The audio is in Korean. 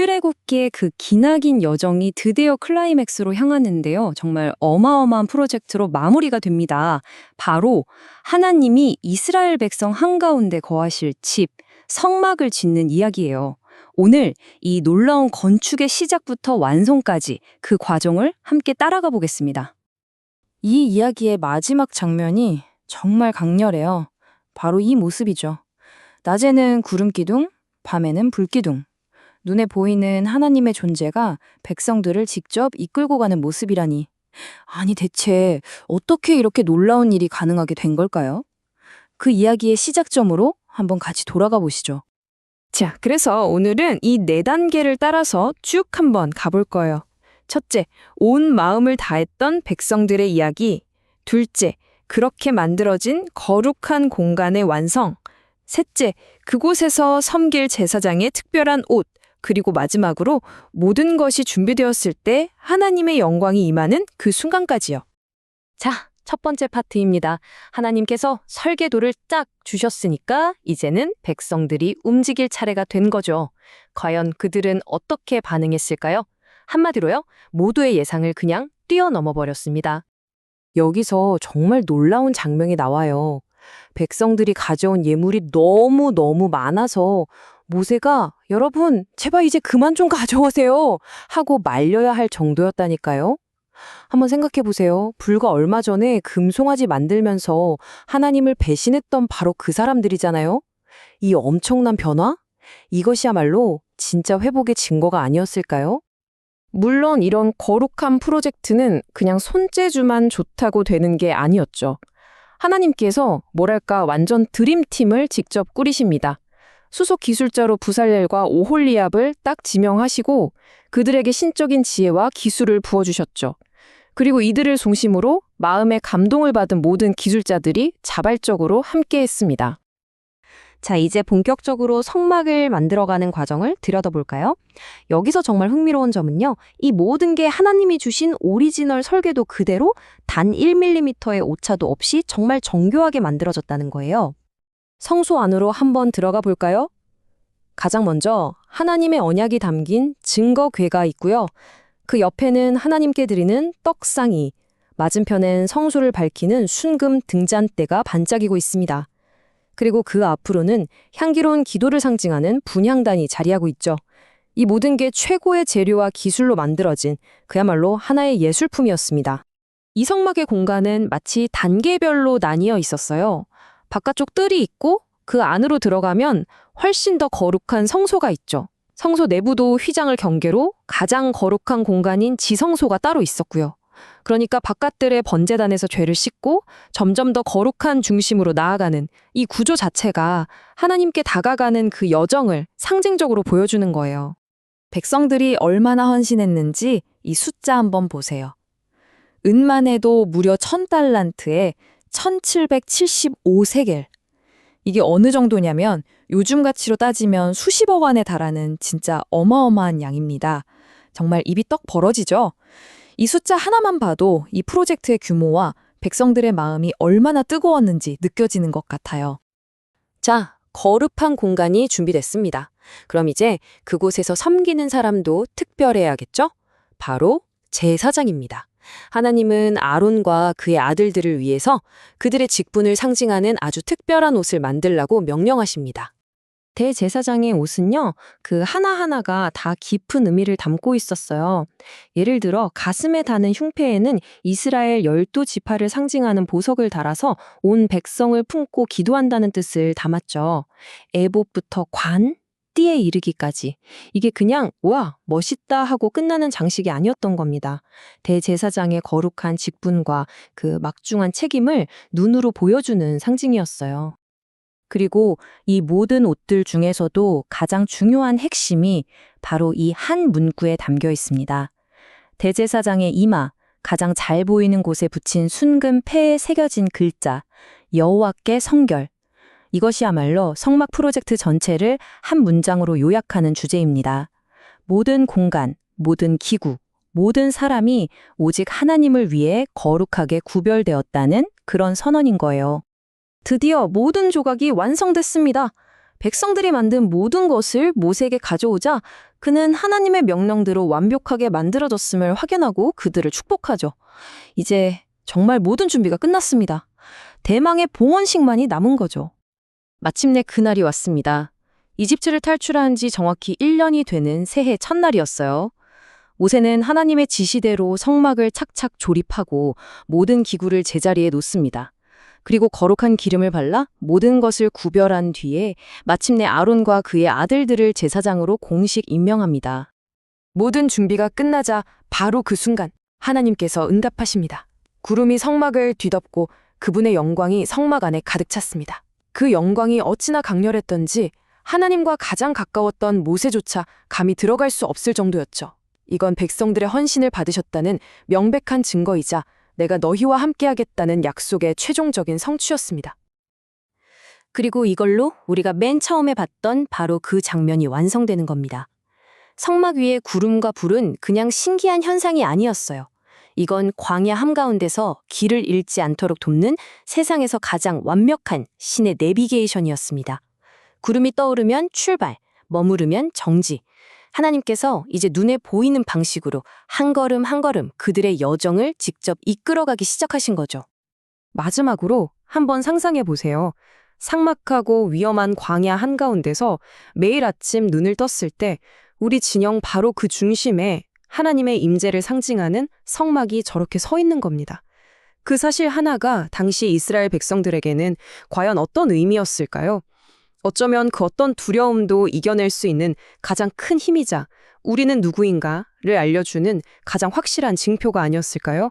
출애굽기의 그 기나긴 여정이 드디어 클라이맥스로 향하는데요. 정말 어마어마한 프로젝트로 마무리가 됩니다. 바로 하나님이 이스라엘 백성 한가운데 거하실 집, 성막을 짓는 이야기예요. 오늘 이 놀라운 건축의 시작부터 완성까지 그 과정을 함께 따라가 보겠습니다. 이 이야기의 마지막 장면이 정말 강렬해요. 바로 이 모습이죠. 낮에는 구름 기둥, 밤에는 불 기둥. 눈에 보이는 하나님의 존재가 백성들을 직접 이끌고 가는 모습이라니. 아니, 대체 어떻게 이렇게 놀라운 일이 가능하게 된 걸까요? 그 이야기의 시작점으로 한번 같이 돌아가 보시죠. 자, 그래서 오늘은 이 네 단계를 따라서 쭉 한번 가볼 거예요. 첫째, 온 마음을 다했던 백성들의 이야기. 둘째, 그렇게 만들어진 거룩한 공간의 완성. 셋째, 그곳에서 섬길 제사장의 특별한 옷. 그리고 마지막으로 모든 것이 준비되었을 때 하나님의 영광이 임하는 그 순간까지요. 자, 첫 번째 파트입니다. 하나님께서 설계도를 딱 주셨으니까 이제는 백성들이 움직일 차례가 된 거죠. 과연 그들은 어떻게 반응했을까요? 한마디로요, 모두의 예상을 그냥 뛰어넘어 버렸습니다. 여기서 정말 놀라운 장면이 나와요. 백성들이 가져온 예물이 너무너무 많아서 모세가 여러분, 제발 이제 그만 좀 가져오세요. 하고 말려야 할 정도였다니까요. 한번 생각해 보세요. 불과 얼마 전에 금송아지 만들면서 하나님을 배신했던 바로 그 사람들이잖아요. 이 엄청난 변화? 이것이야말로 진짜 회복의 증거가 아니었을까요? 물론 이런 거룩한 프로젝트는 그냥 손재주만 좋다고 되는 게 아니었죠. 하나님께서 뭐랄까 완전 드림팀을 직접 꾸리십니다. 수석 기술자로 부살렐과 오홀리압을 딱 지명하시고 그들에게 신적인 지혜와 기술을 부어주셨죠. 그리고 이들을 중심으로 마음의 감동을 받은 모든 기술자들이 자발적으로 함께했습니다. 자, 이제 본격적으로 성막을 만들어가는 과정을 들여다볼까요? 여기서 정말 흥미로운 점은요. 이 모든 게 하나님이 주신 오리지널 설계도 그대로 단 1mm의 오차도 없이 정말 정교하게 만들어졌다는 거예요. 성소 안으로 한번 들어가 볼까요? 가장 먼저 하나님의 언약이 담긴 증거궤가 있고요. 그 옆에는 하나님께 드리는 떡상이, 맞은편엔 성소를 밝히는 순금 등잔대가 반짝이고 있습니다. 그리고 그 앞으로는 향기로운 기도를 상징하는 분향단이 자리하고 있죠. 이 모든 게 최고의 재료와 기술로 만들어진 그야말로 하나의 예술품이었습니다. 이 성막의 공간은 마치 단계별로 나뉘어 있었어요. 바깥쪽 뜰이 있고 그 안으로 들어가면 훨씬 더 거룩한 성소가 있죠. 성소 내부도 휘장을 경계로 가장 거룩한 공간인 지성소가 따로 있었고요. 그러니까 바깥들의 번제단에서 죄를 씻고 점점 더 거룩한 중심으로 나아가는 이 구조 자체가 하나님께 다가가는 그 여정을 상징적으로 보여주는 거예요. 백성들이 얼마나 헌신했는지 이 숫자 한번 보세요. 은만 해도 무려 1000달란트에 1775세겔. 이게 어느 정도냐면 요즘 가치로 따지면 수십억 원에 달하는 진짜 어마어마한 양입니다. 정말 입이 떡 벌어지죠? 이 숫자 하나만 봐도 이 프로젝트의 규모와 백성들의 마음이 얼마나 뜨거웠는지 느껴지는 것 같아요. 자, 거룩한 공간이 준비됐습니다. 그럼 이제 그곳에서 섬기는 사람도 특별해야겠죠? 바로 제사장입니다. 하나님은 아론과 그의 아들들을 위해서 그들의 직분을 상징하는 아주 특별한 옷을 만들라고 명령하십니다. 대제사장의 옷은요, 그 하나하나가 다 깊은 의미를 담고 있었어요. 예를 들어, 가슴에 다는 흉패에는 이스라엘 열두 지파를 상징하는 보석을 달아서 온 백성을 품고 기도한다는 뜻을 담았죠. 에봇부터 관, 띠에 이르기까지. 이게 그냥, 와, 멋있다 하고 끝나는 장식이 아니었던 겁니다. 대제사장의 거룩한 직분과 그 막중한 책임을 눈으로 보여주는 상징이었어요. 그리고 이 모든 옷들 중에서도 가장 중요한 핵심이 바로 이 한 문구에 담겨 있습니다. 대제사장의 이마, 가장 잘 보이는 곳에 붙인 순금 폐에 새겨진 글자, 여호와께 성결. 이것이야말로 성막 프로젝트 전체를 한 문장으로 요약하는 주제입니다. 모든 공간, 모든 기구, 모든 사람이 오직 하나님을 위해 거룩하게 구별되었다는 그런 선언인 거예요. 드디어 모든 조각이 완성됐습니다. 백성들이 만든 모든 것을 모세에게 가져오자 그는 하나님의 명령대로 완벽하게 만들어졌음을 확인하고 그들을 축복하죠. 이제 정말 모든 준비가 끝났습니다. 대망의 봉헌식만이 남은 거죠. 마침내 그날이 왔습니다. 이집트를 탈출한 지 정확히 1년이 되는 새해 첫날이었어요. 모세는 하나님의 지시대로 성막을 착착 조립하고 모든 기구를 제자리에 놓습니다. 그리고 거룩한 기름을 발라 모든 것을 구별한 뒤에 마침내 아론과 그의 아들들을 제사장으로 공식 임명합니다. 모든 준비가 끝나자 바로 그 순간 하나님께서 응답하십니다. 구름이 성막을 뒤덮고 그분의 영광이 성막 안에 가득 찼습니다. 그 영광이 어찌나 강렬했던지 하나님과 가장 가까웠던 모세조차 감히 들어갈 수 없을 정도였죠. 이건 백성들의 헌신을 받으셨다는 명백한 증거이자 내가 너희와 함께하겠다는 약속의 최종적인 성취였습니다. 그리고 이걸로 우리가 맨 처음에 봤던 바로 그 장면이 완성되는 겁니다. 성막 위에 구름과 불은 그냥 신기한 현상이 아니었어요. 이건 광야 한가운데서 길을 잃지 않도록 돕는 세상에서 가장 완벽한 신의 내비게이션이었습니다. 구름이 떠오르면 출발, 머무르면 정지. 하나님께서 이제 눈에 보이는 방식으로 한 걸음 한 걸음 그들의 여정을 직접 이끌어가기 시작하신 거죠. 마지막으로 한번 상상해 보세요. 삭막하고 위험한 광야 한가운데서 매일 아침 눈을 떴을 때 우리 진영 바로 그 중심에 하나님의 임재를 상징하는 성막이 저렇게 서 있는 겁니다. 그 사실 하나가 당시 이스라엘 백성들에게는 과연 어떤 의미였을까요? 어쩌면 그 어떤 두려움도 이겨낼 수 있는 가장 큰 힘이자 우리는 누구인가를 알려주는 가장 확실한 징표가 아니었을까요?